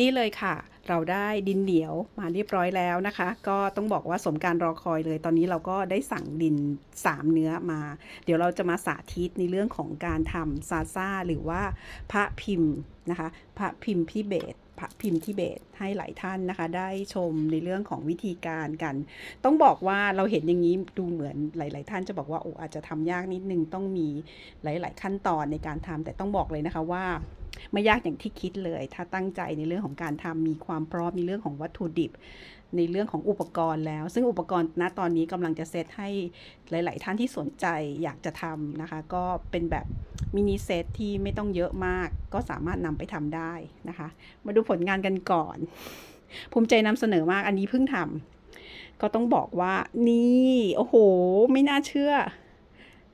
นี่เลยค่ะ เราได้ดินเหนียวมาเรียบร้อยแล้วนะคะ ก็ต้องบอกว่าสมการรอคอยเลย ตอนนี้เราก็ได้สั่งดิน 3 เนื้อมา เดี๋ยวเราจะมาสาธิตในเรื่องของการทำซาซ่าหรือว่าพระพิมพ์นะคะ พระพิมพ์พิเบตพระพิมพ์ทิเบตให้หลายท่านนะคะ ได้ชมในเรื่องของวิธีการกัน ต้องบอกว่าเราเห็นอย่างนี้ดูเหมือนหลาย ๆ ท่านจะบอกว่าโอ้อาจจะทำยากนิดนึงต้องมีหลาย ๆ ขั้นตอนในการทำแต่ต้องบอกเลยนะคะว่า ไม่ยากอย่างที่คิดเลย ถ้าตั้งใจในเรื่องของการทำมีความพร้อมในเรื่องของวัตถุดิบ ในเรื่องของอุปกรณ์แล้ว ซึ่งอุปกรณ์ณตอนนี้กำลังจะเซตให้หลาย ๆ ท่านที่สนใจอยากจะทำนะคะ ก็เป็นแบบมินิเซตที่ไม่ต้องเยอะมาก ก็สามารถนำไปทำได้นะคะ มาดูผลงานกันก่อน ภูมิใจนำเสนอมากอันนี้เพิ่งทำก็ต้องบอกว่านี่โอ้โห ไม่น่าเชื่อ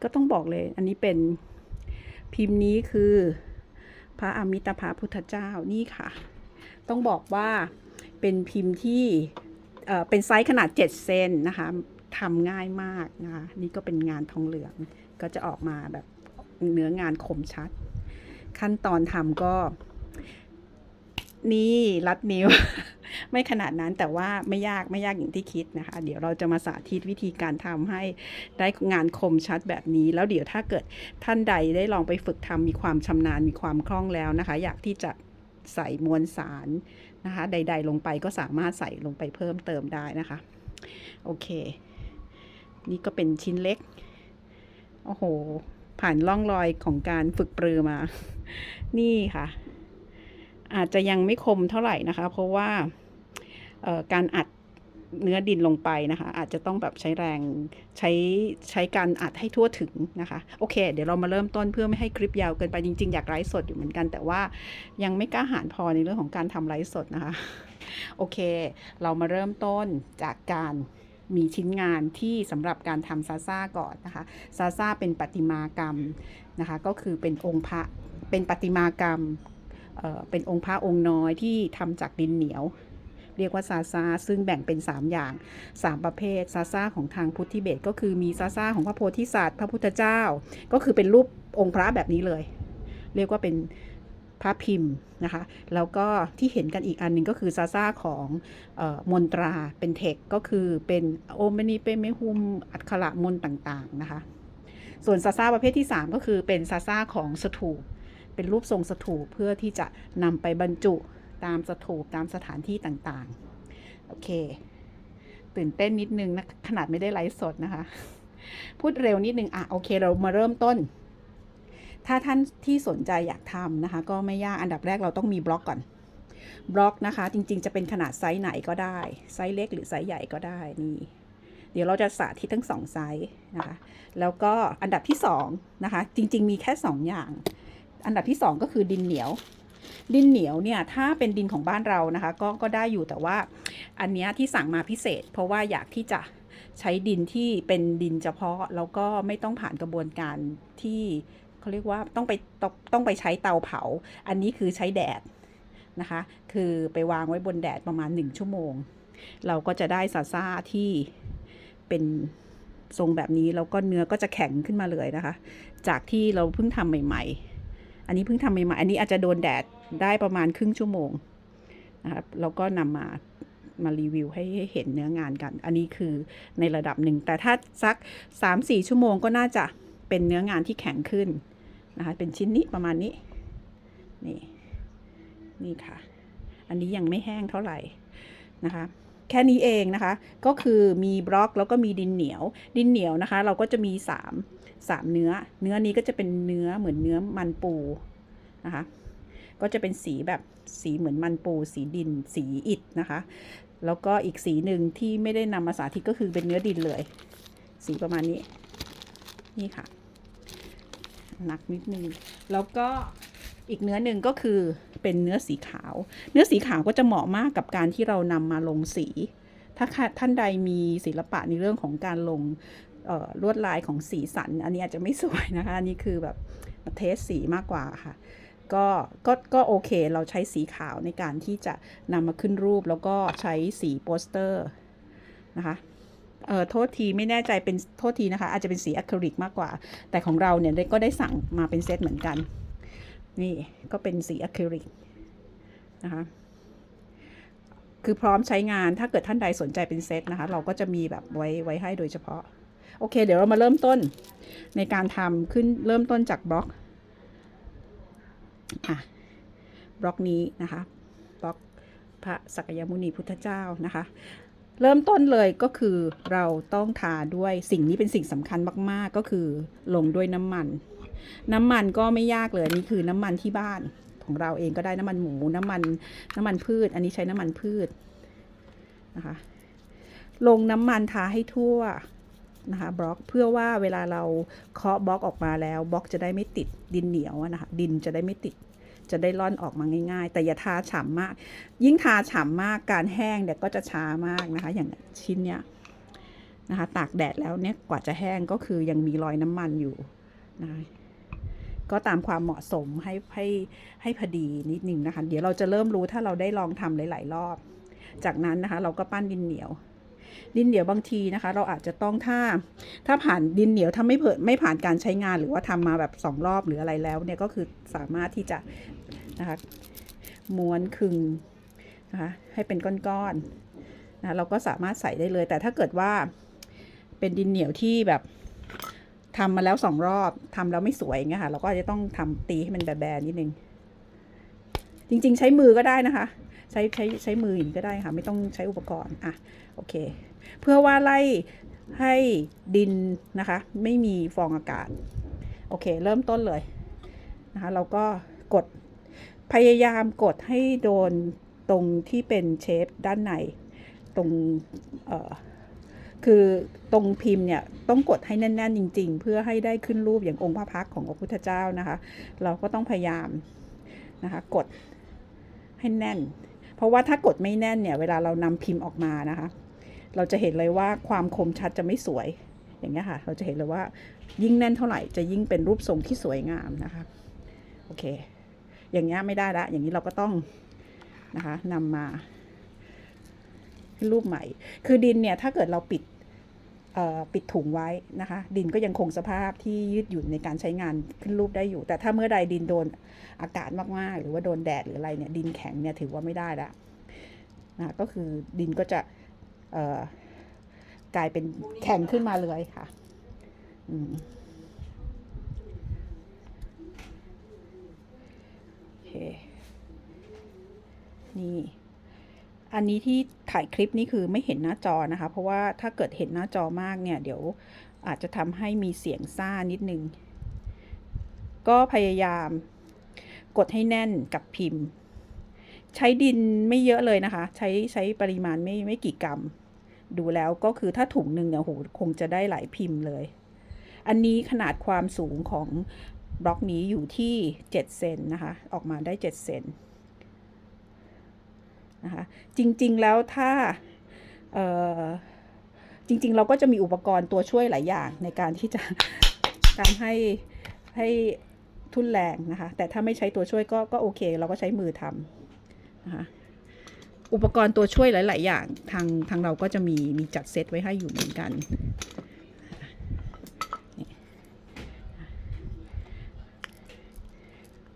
ก็ต้องบอกเลย อันนี้เป็นพิมพ์นี้คือ พระอมิตาภาพุทธเจ้านี่ค่ะ ต้องบอกว่าเป็นพิมพ์ที่เเป็นไซส์ขนาด 7 เซนนะคะทำง่ายมากนะคะนี่ก็เป็นงานทองเหลืองก็จะออกมาแบบเนื้องานคมชัด ขั้นตอนทำก็ นี่รัดนิ้ว ไม่ขนาดนั้นแต่ว่าไม่ยากไม่ยากอย่างที่คิดนะคะ เดี๋ยวเราจะมาสาธิตวิธีการทำให้ได้งานคมชัดแบบนี้ แล้วเดี๋ยวถ้าเกิดท่านใดได้ลองไปฝึกทำมีความชำนาญมีความคล่องแล้วนะคะ อยากที่จะใส่มวลสารนะคะ ใด ๆ ลงไปก็สามารถใส่ลงไปเพิ่มเติมได้นะคะ โอเค นี่ก็เป็นชิ้นเล็ก โอ้โห ผ่านร่องรอยของการฝึกปรือมา นี่ค่ะ อาจจะยังไม่คมเท่าไหร่นะคะ เพราะว่าการอัดเนื้อดินลงไปนะคะ อาจจะต้องแบบใช้แรงใช้ใช้การอัดให้ทั่วถึงนะคะ โอเค เดี๋ยวเรามาเริ่มต้นเพื่อไม่ให้คลิปยาวเกินไปจริง ๆ อยากไลฟ์สดอยู่เหมือนกัน แต่ว่ายังไม่กล้าหาญพอในเรื่องของการทำไลฟ์สดนะคะ โอเค เรามาเริ่มต้นจากการมีชิ้นงานที่สำหรับการทำซาซ่าก่อนนะคะซาซ่าเป็นประติมากรรมนะคะ ก็คือเป็นองค์พระเป็นประติมากรรม เป็นองค์พระองค์น้อยที่ทำจากดินเหนียว เรียกว่าซาซาซึ่งแบ่งเป็น 3 อย่าง 3 ประเภทซาซาของทางพุทธิเบตก็คือมีซาซาของพระโพธิสัตว์ พระพุทธเจ้า ก็คือเป็นรูปองค์พระแบบนี้เลย เรียกว่าเป็นพระพิมพ์นะคะแล้วก็ที่เห็นกันอีกอันหนึ่งก็คือซาซาของออมนตราเป็นเทคก็คือเป็นโอมณีเปเมฮุมอักขระมนต์ต่างๆนะคะส่วนซาซาประเภทที่ 3 ก็คือเป็นซาซาของสถูป เป็นรูปทรงสถูปเพื่อที่จะนำไปบรรจุตามสถูปตามสถานที่ต่างๆ โอเค ตื่นเต้นนิดนึงนะขนาดไม่ได้ไลฟ์สดนะคะ พูดเร็วนิดนึง อะ โอเคเรามาเริ่มต้น ถ้าท่านที่สนใจอยากทำนะคะ ก็ไม่ยากอันดับแรกเราต้องมีบล็อกก่อนบล็อกนะคะ จริงๆ จะเป็นขนาดไซส์ไหนก็ได้ ไซส์เล็กหรือไซส์ใหญ่ก็ได้นี่เดี๋ยวเราจะสาธิตทั้งสองไซส์นะคะ แล้วก็อันดับที่สองนะคะ จริง ๆ มีแค่สองอย่าง อันดับที่ 2 ก็คือดินเหนียว ดินเหนียวเนี่ยถ้าเป็นดินของบ้านเรานะคะ ก็ก็ได้อยู่แต่ว่าอันเนี้ยที่สั่งมาพิเศษ เพราะว่าอยากที่จะใช้ดินที่เป็นดินเฉพาะแล้วก็ไม่ต้องผ่านกระบวนการที่เขาเรียกว่าต้องไปต้องต้องไปใช้เตาเผา อันนี้คือใช้แดดนะคะ คือไปวางไว้บนแดดประมาณ 1 ชั่วโมง เราก็จะได้ซาซ่าที่เป็นทรงแบบนี้แล้วก็เนื้อก็จะแข็งขึ้นมาเลยนะคะ จากที่เราเพิ่งทำใหม่ ๆ อันนี้เพิ่งทำใหม่ๆอันนี้อาจจะโดนแดดได้ประมาณครึ่งชั่วโมงนะครับแล้วก็นำมามารีวิวให้ให้เห็นเนื้องานกัน อันนี้คือในระดับหนึ่ง แต่ถ้าสัก 3-4 ชั่วโมงก็น่าจะเป็นเนื้องานที่แข็งขึ้นนะคะ เป็นชิ้นนี้ประมาณนี้ นี่ นี่ค่ะ อันนี้ยังไม่แห้งเท่าไหร่นะคะ แค่นี้เองนะคะ ก็คือมีบล็อกแล้วก็มีดินเหนียว ดินเหนียวนะคะ เราก็จะมี 3 สามเนื้อ เนื้อนี้ก็จะเป็นเนื้อเหมือนเนื้อมันปูนะคะ ก็จะเป็นสีแบบสีเหมือนมันปู สีดิน สีอิฐนะคะ แล้วก็อีกสีหนึ่งที่ไม่ได้นำมาสาธิตก็คือเป็นเนื้อดินเลย สีประมาณนี้ นี่ค่ะ หนักนิดนึง แล้วก็อีกเนื้อหนึ่งก็คือเป็นเนื้อสีขาว เนื้อสีขาวก็จะเหมาะมากกับการที่เรานำมาลงสี ถ้าท่านใดมีศิลปะในเรื่องของการลง ลวดลายของสีสัน อันนี้อาจจะไม่สวยนะคะ อันนี้คือแบบเทสสีมากกว่าค่ะ ก็ก็ก็โอเค เราใช้สีขาวในการที่จะนำมาขึ้นรูปแล้วก็ใช้สีโปสเตอร์นะคะเออโทษทีไม่แน่ใจเป็นโทษทีนะคะ อาจจะเป็นสีอะคริลิกมากกว่า แต่ของเราเนี่ยก็ได้สั่งมาเป็นเซตเหมือนกัน นี่ก็เป็นสีอะคริลิกนะคะคือพร้อมใช้งานถ้าเกิดท่านใดสนใจเป็นเซตนะคะ เราก็จะมีแบบไว้ไว้ให้โดยเฉพาะ โอเค เดี๋ยวเรามาเริ่มต้นในการทำขึ้นเริ่มต้นจากบล็อกอะบล็อกนี้นะคะบล็อกพระสักยมุนีพุทธเจ้านะคะ เริ่มต้นเลยก็คือเราต้องทาด้วยสิ่งนี้เป็นสิ่งสำคัญมาก ๆ ก็คือลงด้วยน้ำมัน น้ำมันก็ไม่ยากเลยนี่คือน้ำมันที่บ้านของเราเองก็ได้น้ำมันหมูน้ำมันน้ำมันพืช อันนี้ใช้น้ำมันพืชนะคะลงน้ำมันทาให้ทั่ว นะคะบล็อกเพื่อว่าเวลาเราเคาะบล็อกออกมาแล้วบล็อกจะได้ไม่ติดดินเหนียวนะคะดินจะได้ไม่ติดจะได้ร่อนออกมาง่าย ๆ แต่อย่าทาฉ่ำมาก ยิ่งทาฉ่ำมากการแห้งเดี๋ยวก็จะช้ามากนะคะ อย่างชิ้นเนี้ยนะคะ ตากแดดแล้วเนี่ยกว่าจะแห้งก็คือยังมีรอยน้ำมันอยู่นะคะก็ตามความเหมาะสมให้ให้ให้พอดีนิดนึงนะคะ เดี๋ยวเราจะเริ่มรู้ถ้าเราได้ลองทำหลาย ๆ รอบ จากนั้นนะคะ เราก็ปั้นดินเหนียว ดินเหนียวบางทีนะคะ เราอาจจะต้องถ้า ถ้าผ่านดินเหนียวถ้าไม่เผิไม่ผ่านการใช้งานหรือว่าทำมาแบบสองรอบหรืออะไรแล้วเนี่ยก็คือสามารถที่จะนะคะม้วนคึงนะคะให้เป็นก้อนๆนะเราก็สามารถใส่ได้เลย แต่ถ้าเกิดว่าเป็นดินเหนียวที่แบบทำมาแล้วสองรอบทำแล้วไม่สวยเงี้ยค่ะ เราก็จะต้องทำตีให้มันแบนๆนิดนึง จริง ๆ ใช้มือก็ได้นะคะ ช้ใช้ใช้มืออย่นก็ได้ค่ะ ไม่ต้องใช้อุปกรณ์อะโอเค เพื่อว่าไล่ให้ดินนะคะ ไม่มีฟองอากาศ โอเค เริ่มต้นเลยนะคะ เราก็กดพยายามกดให้โดนตรงที่เป็นเชฟด้านใน ตรงเอ่อคือตรงพิมพ์เนี่ยต้องกดให้แน่น ๆ จริง ๆ เพื่อให้ได้ขึ้นรูปอย่างองค์พระพักของพระพุทธเจ้านะคะ เราก็ต้องพยายามนะคะ กดให้แน่น เพราะว่าถ้ากดไม่แน่นเนี่ยเวลาเรานำพิมพ์ออกมานะคะ เราจะเห็นเลยว่าความคมชัดจะไม่สวยอย่างเงี้ยค่ะ เราจะเห็นเลยว่ายิ่งแน่นเท่าไหร่จะยิ่งเป็นรูปทรงที่สวยงามนะคะโอเค อย่างเงี้ยไม่ได้ละอย่างนี้เราก็ต้องนะคะนำมาขึ้นรูปใหม่ คือดินเนี่ยถ้าเกิดเราปิด ปิดถุงไว้นะคะ ดินก็ยังคงสภาพที่ยืดหยุ่นในการใช้งานขึ้นรูปได้อยู่ แต่ถ้าเมื่อใดดินโดนอากาศมากๆ หรือว่าโดนแดดหรืออะไรเนี่ยดินแข็งเนี่ยถือว่าไม่ได้ละนะก็คือดินก็จะกลายเป็นแข็งขึ้นมาเลยค่ะอืมโอเคนี่ อันนี้ที่ถ่ายคลิปนี่คือไม่เห็นหน้าจอนะคะ เพราะว่าถ้าเกิดเห็นหน้าจอมากเนี่ย เดี๋ยวอาจจะทำให้มีเสียงซ่านิดนึง ก็พยายามกดให้แน่นกับพิมพ์ ใช้ดินไม่เยอะเลยนะคะ ใช้ใช้ปริมาณไม่ไม่กี่กรัม ดูแล้วก็คือถ้าถุงหนึ่งเนี่ยโหคงจะได้หลายพิมพ์เลย อันนี้ขนาดความสูงของบล็อกนี้อยู่ที่ 7 เซนนะคะ ออกมาได้ 7 เซน นะคะจริงๆแล้วถ้าจริง ๆ เราก็จะมีอุปกรณ์ตัวช่วยหลายอย่างในการที่จะการให้ให้ทุนแรงนะคะ แต่ถ้าไม่ใช้ตัวช่วยก็ก็โอเค เราก็ใช้มือทำนะคะอุปกรณ์ตัวช่วยหลาย ๆ อย่างทางทางเราก็จะมีมีจัดเซตไว้ให้อยู่เหมือนกัน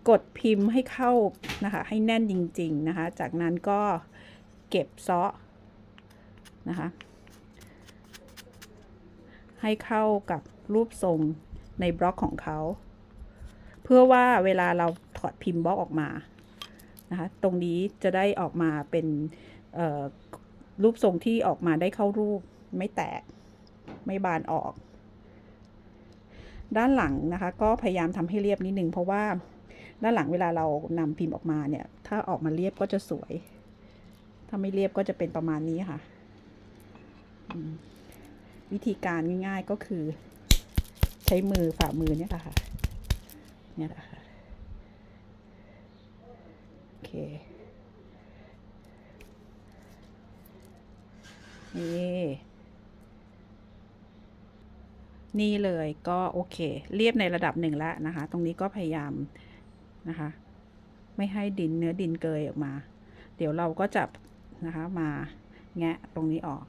กดพิมพ์ให้เข้านะคะ ให้แน่นจริง ๆ นะคะ จากนั้นก็เก็บซาะนะคะ ให้เข้ากับรูปทรงในบล็อกของเขา เพื่อว่าเวลาเราถอดพิมพ์บล็อกออกมานะคะตรงนี้จะได้ออกมาเป็นรูปทรงที่ออกมาได้เข้ารูปไม่แตกไม่บานออก ด้านหลังนะคะ ก็พยายามทำให้เรียบนิดนึงเพราะว่า ด้านหลังเวลาเรานำพิมพ์ออกมาเนี่ย ถ้าออกมาเรียบก็จะสวย ถ้าไม่เรียบก็จะเป็นประมาณนี้ค่ะ วิธีการง่ายๆก็คือ ใช้มือฝ่ามือเนี่ยแหละค่ะ เนี่ยแหละค่ะ โอเค นี่นี่เลยก็โอเค เรียบในระดับหนึ่งแล้วนะคะ ตรงนี้ก็พยายาม นะคะ ไม่ให้ดินเนื้อดินเกยออกมา เดี๋ยวเราก็จะนะคะมาแงะตรงนี้ออก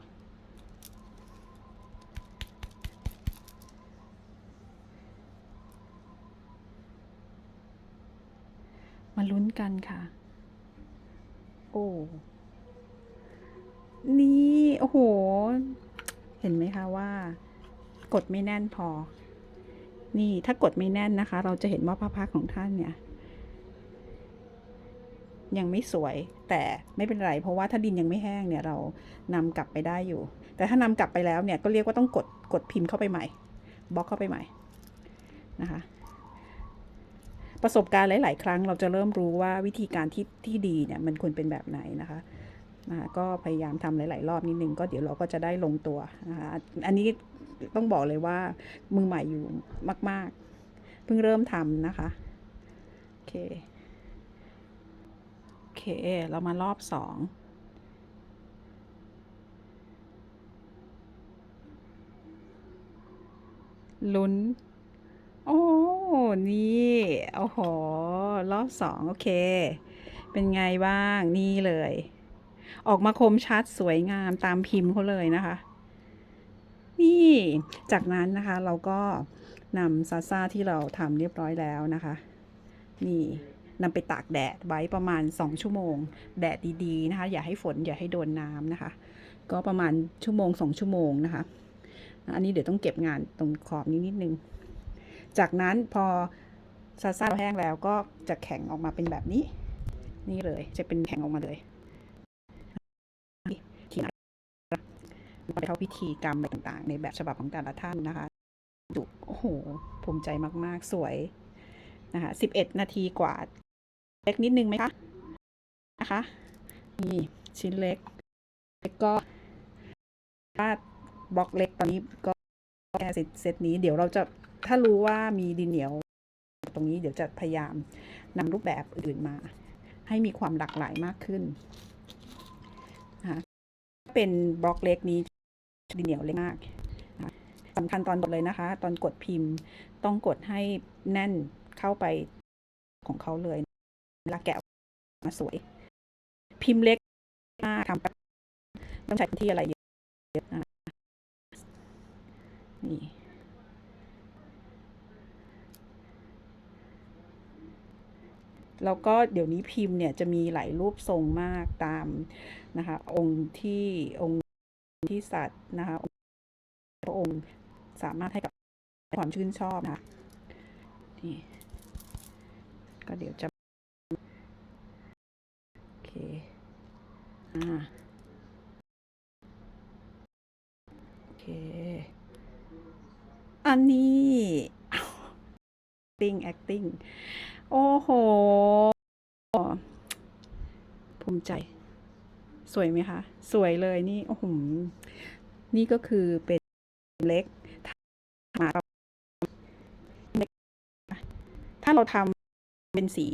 มาลุ้นกันค่ะ โอ้นี่โอ้โห เห็นไหมคะว่า กดไม่แน่นพอ นี่ถ้ากดไม่แน่นนะคะ เราจะเห็นว่าพระพักของท่านเนี่ย ยังไม่สวย แต่ไม่เป็นไร เพราะว่าถ้าดินยังไม่แห้งเนี่ยเรานำกลับไปได้อยู่ แต่ถ้านำกลับไปแล้วเนี่ยก็เรียกว่าต้องกดกดพิมพ์เข้าไปใหม่บล็อกเข้าไปใหม่นะคะประสบการณ์หลาย ๆ ครั้งเราจะเริ่มรู้ว่าวิธีการที่ที่ดีเนี่ยมันควรเป็นแบบไหนนะคะนะคะก็พยายามทำหลาย ๆ รอบนิดนึงก็เดี๋ยวเราก็จะได้ลงตัวนะคะอันนี้ต้องบอกเลยว่ามือใหม่อยู่มาก ๆ เพิ่งเริ่มทำนะคะโอเค เค เรามารอบสองลุ้น โอ้ นี่โอ้โห รอบสองโอเค เป็นไงบ้าง นี่เลย ออกมาคมชัดสวยงามตามพิมพ์เขาเลยนะคะ นี่ จากนั้นนะคะเราก็นำซาซ่าที่เราทำเรียบร้อยแล้วนะคะ นี่ นำไปตากแดดไว้ประมาณ 2 ชั่วโมง แดดดีๆนะคะ อย่าให้ฝนอย่าให้โดนน้ำนะคะ ก็ประมาณชั่วโมง 2 ชั่วโมงนะคะ อันนี้เดี๋ยวต้องเก็บงานตรงขอบนี้นิดนึง จากนั้นพอซาซ่าแห้งแล้วก็จะแข็งออกมาเป็นแบบนี้ นี่เลยจะเป็นแข็งออกมาเลยทีนไปเข้าพิธีกรรมอะไรต่างๆ ในแบบฉบับของแต่ละท่านนะคะดูโอ้โห ภูมิใจมากๆ สวยนะคะสิบเอ็ดนาทีกว่า เล็กนิดนึงไหมคะนะคะนี่ชิ้นเล็กแล้วก็ถ้าบล็อกเล็กตอนนี้ก็แค่เซตนี้เดี๋ยวเราจะถ้ารู้ว่ามีดินเหนียว ตรงนี้เดี๋ยวจะพยายามนำรูปแบบอื่นมา ให้มีความหลากหลายมากขึ้นนะคะเป็นบล็อกเล็กนี้ดินเหนียวเล็กมากนะสำคัญตอนกดเลยนะคะ ตอนกดพิมพ์ต้องกดให้แน่นเข้าไปของเขาเลย เวลาแกะมาสวย พิมพ์เล็กมากทำต้องใช้พื้นที่อะไรเยอะนี่แล้วก็เดี๋ยวนี้พิมพ์เนี่ยจะมีหลายรูปทรงมากตามนะคะ องค์ที่องค์ที่สัตว์นะคะพระองค์สามารถให้กับความชื่นชอบนะคะนี่ก็เดี๋ยวจะ อเคอ่าโอเค อันนี้ acting acting โอ้โห ภูมิใจ สวยไหมคะ สวยเลยนี่ โอ้โห นี่ก็คือเป็นเล็กมาถ้าเราทำเป็นสี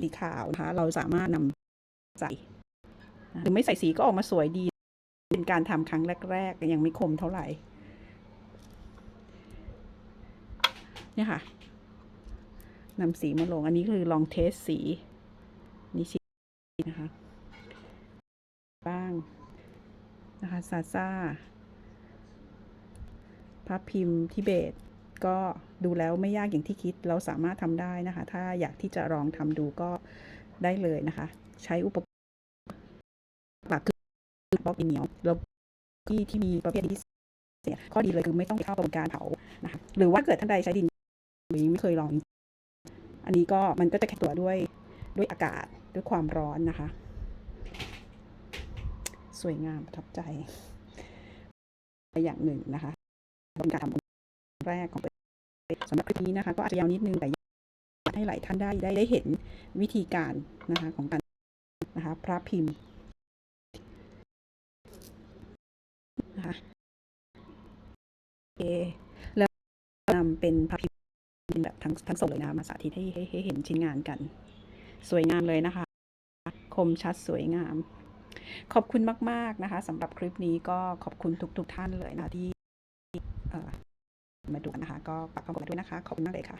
สีขาวนะคะ เราสามารถนำ ใส่หรือไม่ใส่สีก็ออกมาสวยดี เป็นการทำครั้งแรกๆยังไม่คมเท่าไหร่ เนี่ยค่ะนำสีมาลง อันนี้คือลองเทสสี นี่สีนะคะ บ้าง นะคะซาซาพระพิมพ์ทิเบต ก็ดูแล้วไม่ยากอย่างที่คิด เราสามารถทำได้นะคะ ถ้าอยากที่จะลองทำดูก็ได้เลยนะคะ ใช้อุปกรณ์ อบล็อกดินเหนียวแล้วที่ที่มีประเภทที่เสียข้อดีเลยคือไม่ต้องเข้ากระบวนการเผานะคะหรือว่าเกิดท่านใดใช้ดินหรือไม่เคยลอง อันนี้ก็มันก็จะแข็งตัวด้วยด้วยอากาศด้วยความร้อนนะคะ สวยงามประทับใจอย่างหนึ่งนะคะเป็นการทำแรกของสำหรับคลิปนี้นะคะ ก็อาจจะยาวนิดนึงแต่ให้หลายท่านได้ได้ได้เห็นวิธีการนะคะของการนะคะพระพิมพ์ เคแล้วนำเป็นพระพิมพ์แบบทั้งทั้งสองเลยนะคะมาสาธิตให้ให้เห็นชิ้นงานกัน สวยงามเลยนะคะ คมชัดสวยงาม ขอบคุณมาก ๆ นะคะสำหรับคลิปนี้ก็ขอบคุณทุกๆท่านเลยนะคะที่มาดูนะคะ ก็ฝากความกดไลด้วยนะคะ ขอบคุณมากเลยค่ะ